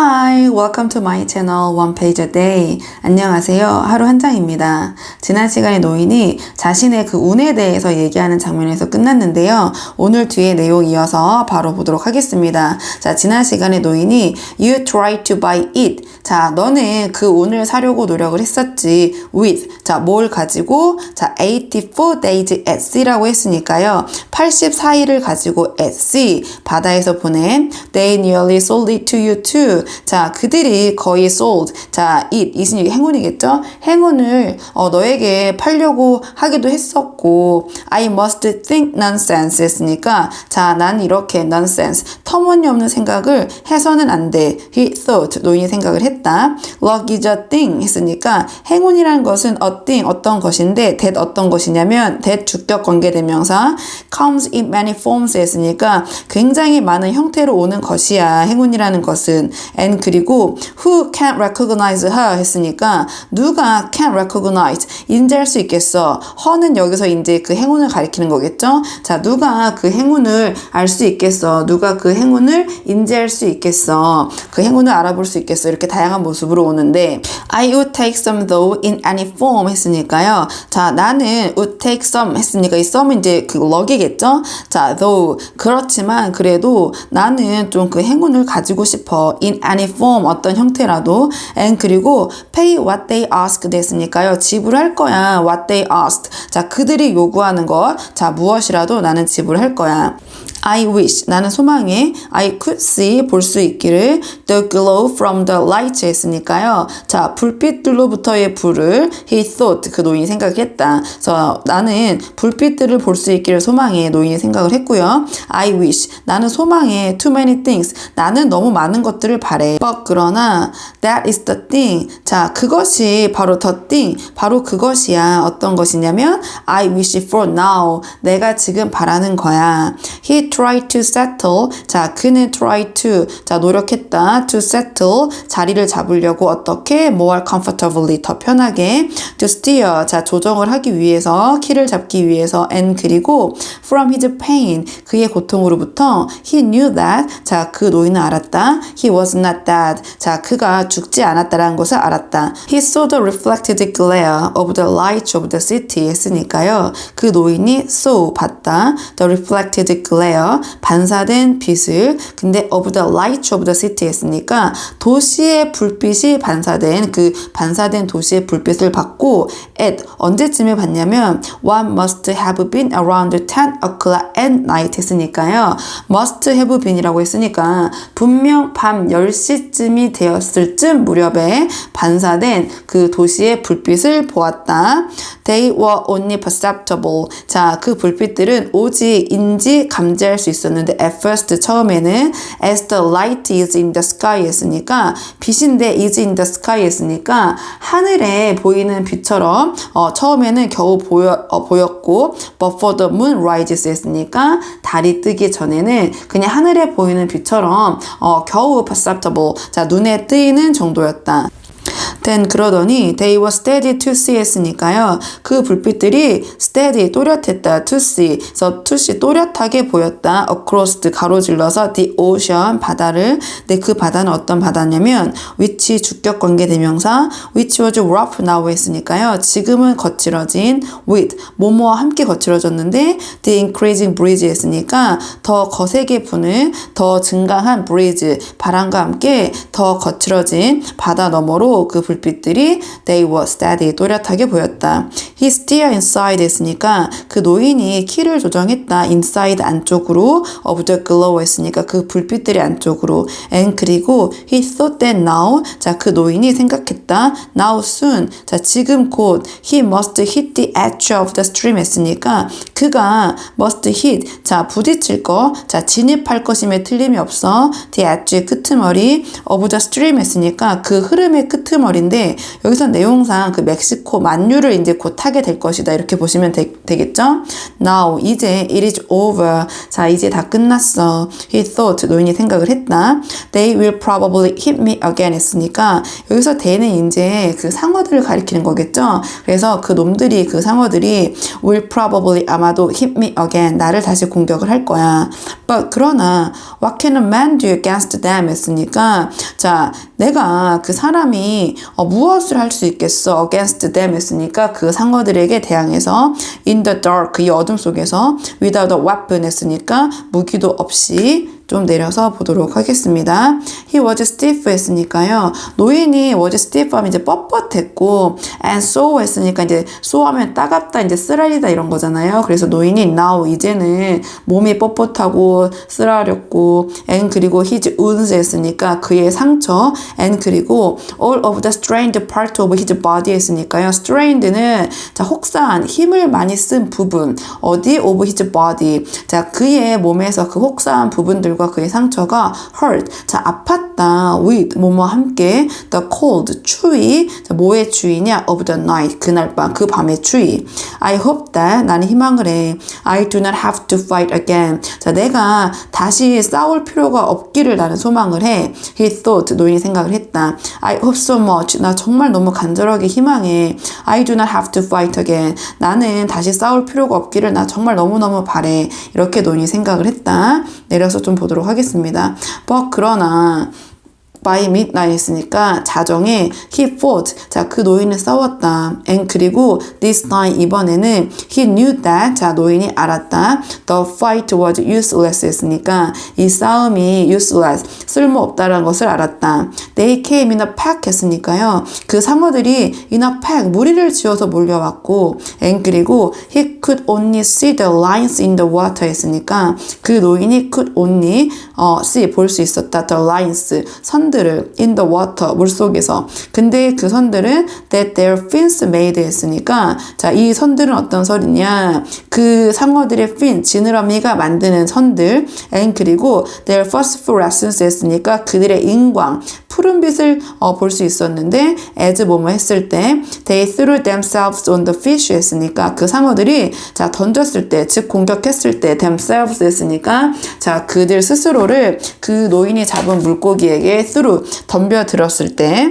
Hi, welcome to my channel One Page a Day. 안녕하세요. 하루 한 장입니다. 지난 시간에 노인이 자신의 그 운에 대해서 얘기하는 장면에서 끝났는데요. 오늘 뒤에 내용 이어서 바로 보도록 하겠습니다. 자, 지난 시간에 노인이 You try to buy it. 자, 너는 그 운을 사려고 노력을 했었지. With. 자, 뭘 가지고? 자, 84 days at sea라고 했으니까요. 84일을 가지고 at sea. 바다에서 보낸 They nearly sold it to you too. 자, 그들이 거의 sold. 자, it. 이승이 행운이겠죠? 행운을 어, 너에게 팔려고 하기도 했었고, I must think nonsense 했으니까, 자, 난 이렇게 nonsense. 터무니없는 생각을 해서는 안 돼. He thought. 노인이 생각을 했다. Luck is a thing 했으니까, 행운이라는 것은 a thing, 어떤 것인데, that 어떤 것이냐면, that 주격 관계대명사, comes in many forms 했으니까, 굉장히 많은 형태로 오는 것이야. 행운이라는 것은. And 그리고 who can recognize her 했으니까 누가 can recognize 인지할 수 있겠어. her는 여기서 이제 그 행운을 가리키는 거겠죠. 자 누가 그 행운을 알 수 있겠어. 누가 그 행운을 인지할 수 있겠어. 그 행운을 알아볼 수 있겠어. 이렇게 다양한 모습으로 오는데 I would take some though in any form 했으니까요. 자 나는 would take some 했으니까 이 some은 이제 그 럭이겠죠. 자 though 그렇지만 그래도 나는 좀 그 행운을 가지고 싶어. in any form 어떤 형태라도. And 그리고 pay what they ask 됐으니까요. 지불할 거야. What they asked. 자 그들이 요구하는 것 자 무엇이라도 나는 지불할 거야 I wish. 나는 소망해. I could see 볼 수 있기를. The glow from the light 했으니까요. 자 불빛들로부터의 불을. He thought. 그 노인이 생각했다. 그래서 나는 불빛들을 볼 수 있기를 소망해. 노인이 생각을 했고요. I wish. 나는 소망해. Too many things. 나는 너무 많은 것들을 바래. But 그러나 that is the thing. 자 그것이 바로 the thing. 바로 그것이야. 어떤 것이냐면 I wish for now. 내가 지금 바라는 거야. He tried to settle 자 그는 try to 자 노력했다 to settle 자리를 잡으려고 어떻게 more comfortably 더 편하게 to steer 자 조정을 하기 위해서 키를 잡기 위해서 and 그리고 from his pain 그의 고통으로부터 he knew that 자 그 노인은 알았다 he was not dead 자 그가 죽지 않았다라는 것을 알았다 he saw the reflected glare of the light of the city 했으니까요 그 노인이 saw 봤다 the reflected glare 반사된 빛을 근데 of the light of the city 했으니까 도시의 불빛이 반사된 그 반사된 도시의 불빛을 받고 at 언제쯤에 봤냐면 one must have been around 10 o'clock at night 했으니까요 must have been이라고 했으니까 분명 밤 10시쯤이 되었을 쯤 무렵에 반사된 그 도시의 불빛을 보았다 they were only perceptible 자 그 불빛들은 오직 인지 감지 할 수 있었는데 at first 처음에는 as the light is in the sky 했으니까 빛인데 is in the sky 했으니까 하늘에 보이는 빛처럼 어, 처음에는 겨우 보여, 어, 보였고 but for the moon rises 했으니까 달이 뜨기 전에는 그냥 하늘에 보이는 빛처럼 어, 겨우 perceptible 자 눈에 뜨이는 정도였다. Then 그러더니 they were steady to see 했으니까요. 그 불빛들이 steady 또렷했다 to see. 그래서 to see 또렷하게 보였다. across 가로질러서 the ocean 바다를. 근데 그 바다는 어떤 바다냐면 which 주격 관계 대명사 which was rough now 했으니까요. 지금은 거칠어진 with 뭐뭐와 함께 거칠어졌는데 the increasing breeze 했으니까 더 거세게 부는 더 증강한 breeze 바람과 함께 더 거칠어진 바다 너머로 그 불 빛들이 they were steady 또렷하게 보였다. He steer inside 했으니까 그 노인이 키를 조정했다. inside 안쪽으로 of the glow 했으니까 그 불빛들이 안쪽으로 and 그리고 he thought that now 자 그 노인이 생각했다. now soon 자 지금 곧 he must hit the edge of the stream 했으니까 그가 must hit 자 부딪힐 거 자 진입할 것임에 틀림이 없어 the edge 끄트머리 of the stream 했으니까 그 흐름의 끄트머리 인데 여기서 내용상 그 멕시코 만유를 이제 곧 타게 될 것이다. 이렇게 보시면 되, 되겠죠? Now, 이제 it is over. 자, 이제 다 끝났어. He thought, 노인이 생각을 했다. They will probably hit me again 했으니까 여기서 they는 이제 그 상어들을 가리키는 거겠죠? 그래서 그 놈들이, 그 상어들이 will probably 아마도 hit me again. 나를 다시 공격을 할 거야. But 그러나 what can a man do against them 했으니까 자, 내가 그 사람이 어, 무엇을 할 수 있겠어? Against them 했으니까 그 상어들에게 대항해서 in the dark 이 어둠 속에서 without a weapon 했으니까 무기도 없이 좀 내려서 보도록 하겠습니다. He was stiff 했으니까요. 노인이 was stiff 하면 이제 뻣뻣했고 and so 했으니까 이제 so 하면 따갑다 이제 쓰라리다 이런 거잖아요. 그래서 노인이 now 이제는 몸이 뻣뻣하고 쓰라렸고 and 그리고 his wounds 했으니까 그의 상처 and 그리고 all of the strained part of his body 했으니까요. strained는 자 혹사한 힘을 많이 쓴 부분 어디 of his body 자 그의 몸에서 그 혹사한 부분들 과 그의 상처가 hurt 자 아팠다 with 뭐뭐 함께 the cold 추위 자 뭐의 추위냐? of the night 그날 밤 그 밤의 추위. I hope that 나는 희망을 해. I do not have to fight again. 자 내가 다시 싸울 필요가 없기를 나는 소망을 해. He thought 노인이 생각을 했다. I hope so much. 나 정말 너무 간절하게 희망해. I do not have to fight again. 나는 다시 싸울 필요가 없기를 나 정말 너무너무 바래. 이렇게 노인이 생각을 했다. 내려서 좀 보도록 하겠습니다. But 그러나 by midnight 했으니까 자정에 he fought 자그 노인은 싸웠다 and 그리고 this time 이번에는 he knew that 자 노인이 알았다 the fight was useless 했으니까 이 싸움이 useless 쓸모없다라는 것을 알았다 they came in a pack 했으니까요 그 상어들이 in a pack 무리를 지어서 몰려왔고 and 그리고 he could only see the lines in the water 했으니까 그 노인이 could only 어, see 볼 수 있었다 the lines 선 들을 in the water 물 속에서. 근데 그 선들은 that their fins made 했으니까 자 이 선들은 어떤 선이냐? 그 상어들의 fin 지느러미가 만드는 선들. And 그리고 their phosphorescence 했으니까 그들의 인광 푸른빛을 어, 볼 수 있었는데 as 뭐뭐 했을 때 they threw themselves on the fish 했으니까 그 상어들이 자 던졌을 때 즉 공격했을 때 themselves 했으니까 자 그들 스스로를 그 노인이 잡은 물고기에게 threw 덤벼 들었을 때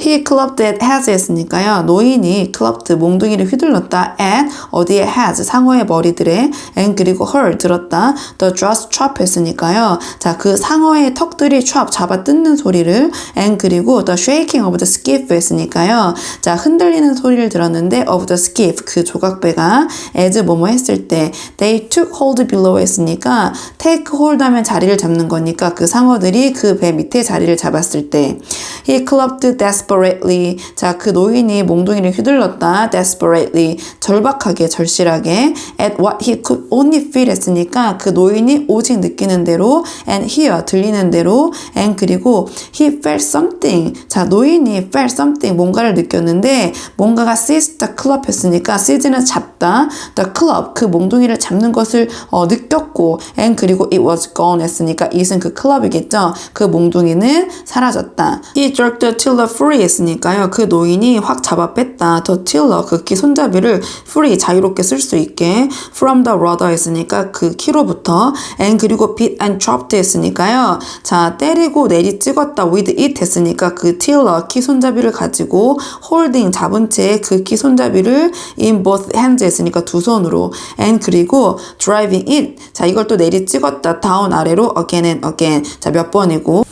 He clubbed at has 했으니까요. 노인이 clubbed 몽둥이를 휘둘렀다 at 어디에 has 상어의 머리들에 and 그리고 her 들었다 the jaws chop 했으니까요. 자, 그 상어의 턱들이 chop 잡아 뜯는 소리를 and 그리고 the shaking of the skiff 했으니까요. 자, 흔들리는 소리를 들었는데 of the skiff 그 조각배가 as 뭐뭐 했을 때 they took hold below 했으니까 take hold 하면 자리를 잡는 거니까 그 상어들이 그 배 밑에 자리를 잡았을 때 he clubbed desperately 자 그 노인이 몽둥이를 휘둘렀다 desperately 절박하게 절실하게 at what he could only feel 했으니까 그 노인이 오직 느끼는 대로 and hear 들리는 대로 and 그리고 he felt something 자 노인이 felt something 뭔가를 느꼈는데 뭔가가 seize the club 했으니까 seize는 잡다 the club 그 몽둥이를 잡는 것을 어, 느꼈고 and 그리고 it was gone 했으니까 it은 그 클럽이겠죠 그 몽둥이는 사라졌다 he jerked the tiller free 했으니까요 그 노인이 확 잡아 뺐다 the tiller 그 키 손잡이를 free 자유롭게 쓸 수 있게 from the rudder 했으니까 그 키로부터 and 그리고 beat and chopped 했으니까요 자 때리고 내리 찍었다 with it 했으니까 그 tiller 키 손잡이를 가지고 holding 잡은 채 그 키 손잡이를 in both hands 했으니까 두 손으로 and 그리고 driving it 자 이걸 또 내리 찍었다 down 아래로 again and again 자 몇 번이고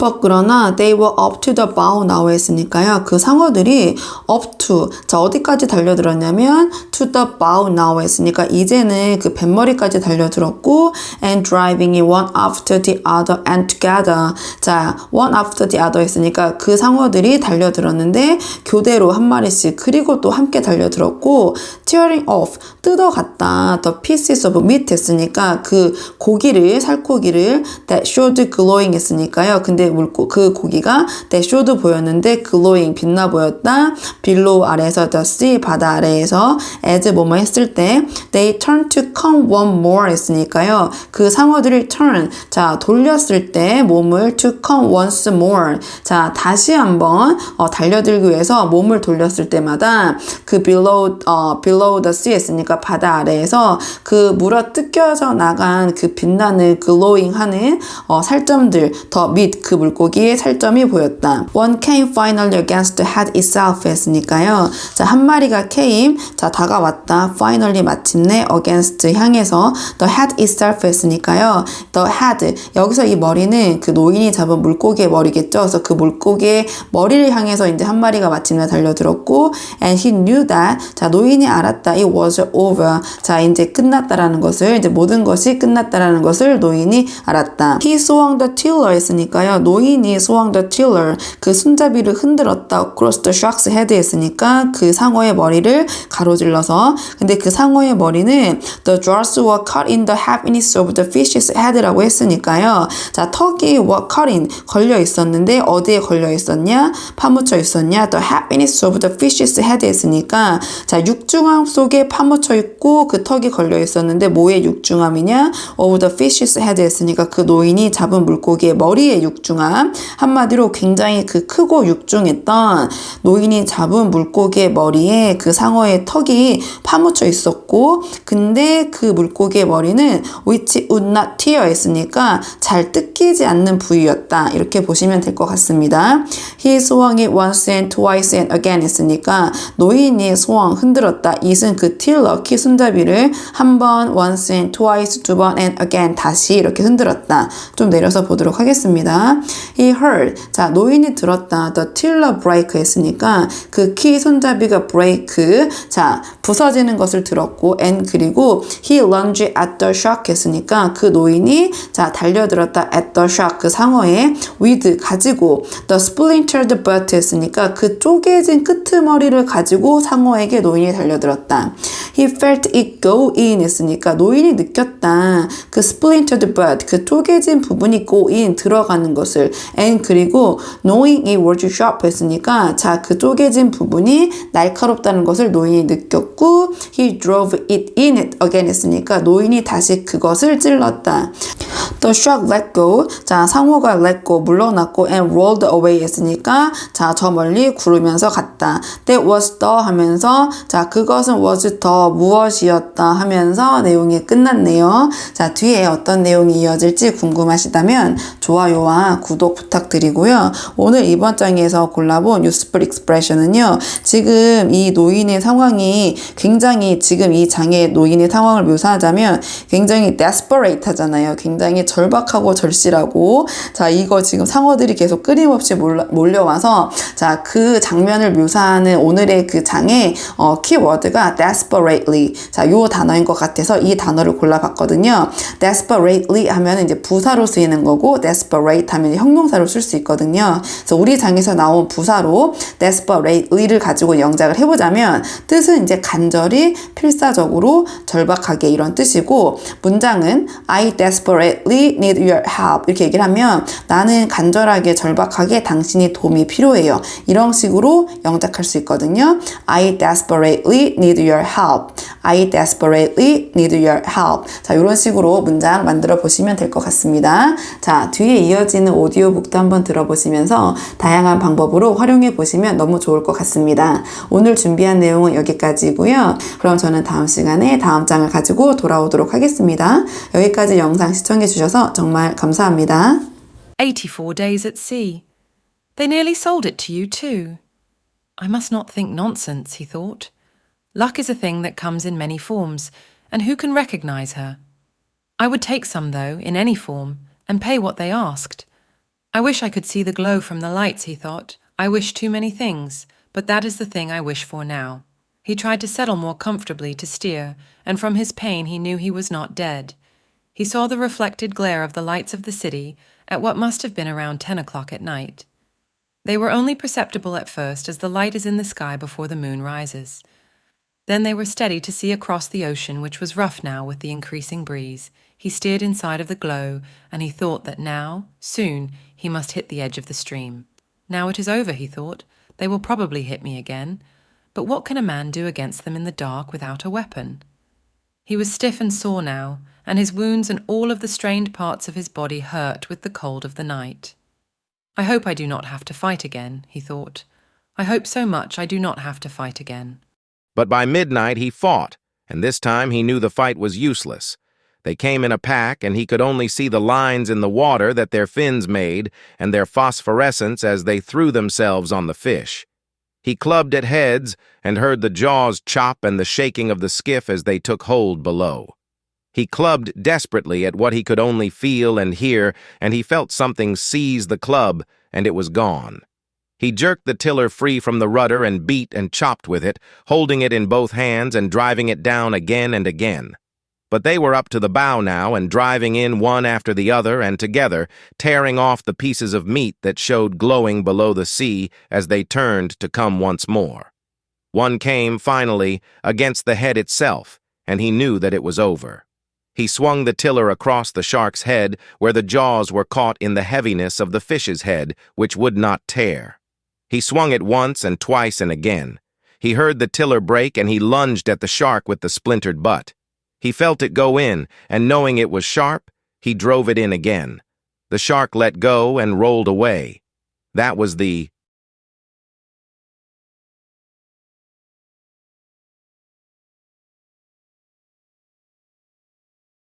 but 그러나 they were up to the bow now 했으니까요. 그 상어들이 up to 자 어디까지 달려들었냐면 to the bow now 했으니까 이제는 그 뱃머리까지 달려들었고 and driving it one after the other and together 자 one after the other 했으니까 그 상어들이 달려들었는데 교대로 한 마리씩 그리고 또 함께 달려들었고 tearing off 뜯어갔다 the pieces of meat 했으니까 그 고기를 살코기를 that showed glowing 했으니까요. 근데 물고 그 고기가 that showed 보였는데 glowing 빛나 보였다. below 아래에서 the sea 바다 아래에서 as 뭐뭐 했을 때 they turn to come one more 했으니까요. 그 상어들이 turn 자 돌렸을 때 몸을 to come once more 자 다시 한번 어, 달려들기 위해서 몸을 돌렸을 때마다 그 below 어, below the sea 했으니까 바다 아래에서 그 물어 뜯겨져 나간 그 빛나는 glowing 하는 어, 살점들 더 밑 그 물고기의 살점이 보였다. One came finally against the head itself 했으니까요. 자, 한 마리가 came 자, 다가왔다. finally 마침내 against 향해서 the head itself 했으니까요. the head 여기서 이 머리는 그 노인이 잡은 물고기의 머리겠죠. 그래서 그 물고기의 머리를 향해서 이제 한 마리가 마침내 달려들었고 and he knew that 자, 노인이 알 았다. it was over. 자, 이제 끝났다라는 것을 이제 모든 것이 끝났다라는 것을 노인이 알았다. He swung the tiller 했으니까요. 노인이 swung the tiller 그 손잡이를 흔들었다. across the shark's head 했으니까 그 상어의 머리를 가로질러서 근데 그 상어의 머리는 the jaws were cut in the halfness of the fish's head라고 했으니까요. 자, 턱이 were cut in 걸려 있었는데 어디에 걸려 있었냐? 파묻혀 있었냐? the halfness of the fish's head 했으니까 자, 육중 함 속에 파묻혀 있고 그 턱이 걸려 있었는데 뭐의 육중함이냐? of the fish's head 했으니까 그 노인이 잡은 물고기의 머리의 육중함 한마디로 굉장히 그 크고 육중했던 노인이 잡은 물고기의 머리에 그 상어의 턱이 파묻혀 있었고 근데 그 물고기의 머리는 which would not tear 했으니까 잘 뜯기지 않는 부위였다 이렇게 보시면 될 것 같습니다. He swung it once and twice and again 했으니까 노인이 swung 흔들었다 it은 그 틸러 키 손잡이를 한 번 once and twice 두 번 and again 다시 이렇게 흔들었다. 좀 내려서 보도록 하겠습니다. He heard 자 노인이 들었다. The tiller break 했으니까 그 키 손잡이가 break 자 부서지는 것을 들었고 and 그리고 he lunged at the shark 했으니까 그 노인이 자 달려들었다 at the shark 그 상어에 with 가지고 the splintered butt 했으니까 그 쪼개진 끄트머리를 가지고 상어에게 노인이 달려들었다. He felt it go in 했으니까 노인이 느꼈다. 그 splintered butt 그 쪼개진 부분이 go in 들어가는 것을 and 그리고 knowing it was sharp 했으니까 자 그 쪼개진 부분이 날카롭다는 것을 노인이 느꼈고 he drove it in again 했으니까 노인이 다시 그것을 찔렀다. The shark let go. 자, 상어가 let go 물러났고 and rolled away 했으니까 자, 저 멀리 구르면서 갔다. That was the 하면서 자, 그것은 was 더 무엇이었다 하면서 내용이 끝났네요. 자, 뒤에 어떤 내용이 이어질지 궁금하시다면 좋아요와 구독 부탁드리고요. 오늘 이번 장에서 골라본 useful expression은요. 지금 이 노인의 상황이 굉장히 지금 이 장의 노인의 상황을 묘사하자면 굉장히 desperate 하잖아요. 굉장히 절박하고 절실하고 자 이거 지금 상어들이 계속 끊임없이 몰려와서 자 그 장면을 묘사하는 오늘의 그 장의 어, 키워드가 desperately 자요 단어인 것 같아서 이 단어를 골라봤거든요. desperately 하면 이제 부사로 쓰이는 거고 desperate 하면 형용사로 쓸 수 있거든요. 그래서 우리 장에서 나온 부사로 desperately를 가지고 영작을 해보자면 뜻은 이제 간절히 필사적으로 절박하게 이런 뜻이고 문장은 I desperately need your help 이렇게 얘기를 하면 나는 간절하게 절박하게 당신이 도움이 필요해요. 이런 식으로 영작할 수 있거든요. I desperately need your help. I desperately need your help. 자, 이런 식으로 문장 만들어 보시면 될 것 같습니다. 자, 뒤에 이어지는 오디오북도 한번 들어보시면서 다양한 방법으로 활용해 보시면 너무 좋을 것 같습니다. 오늘 준비한 내용은 여기까지고요. 그럼 저는 다음 시간에 다음 장을 가지고 돌아오도록 하겠습니다. 여기까지 영상 시청해 주셔서 정말 감사합니다. 84 days at sea. They nearly sold it to you, too. I must not think nonsense, he thought. Luck is a thing that comes in many forms, and who can recognize her? I would take some, though, in any form, and pay what they asked. I wish I could see the glow from the lights, he thought. I wish too many things, but that is the thing I wish for now. He tried to settle more comfortably to steer, and from his pain he knew he was not dead. He saw the reflected glare of the lights of the city at what must have been around ten o'clock at night. They were only perceptible at first as the light is in the sky before the moon rises. Then they were steady to see across the ocean, which was rough now with the increasing breeze. He steered inside of the glow, and he thought that now, soon, he must hit the edge of the stream. Now it is over, he thought. They will probably hit me again. but what can a man do against them in the dark without a weapon? He was stiff and sore now, and his wounds and all of the strained parts of his body hurt with the cold of the night. I hope I do not have to fight again, he thought. I hope so much I do not have to fight again. But by midnight he fought, and this time he knew the fight was useless. They came in a pack, and he could only see the lines in the water that their fins made and their phosphorescence as they threw themselves on the fish. He clubbed at heads and heard the jaws chop and the shaking of the skiff as they took hold below. He clubbed desperately at what he could only feel and hear, and he felt something seize the club, and it was gone. He jerked the tiller free from the rudder and beat and chopped with it, holding it in both hands and driving it down again and again. But they were up to the bow now and driving in one after the other and together, tearing off the pieces of meat that showed glowing below the sea as they turned to come once more. One came, finally, against the head itself, and he knew that it was over. He swung the tiller across the shark's head where the jaws were caught in the heaviness of the fish's head, which would not tear. He swung it once and twice and again. He heard the tiller break and he lunged at the shark with the splintered butt. He felt it go in, and knowing it was sharp, he drove it in again. The shark let go and rolled away. That was the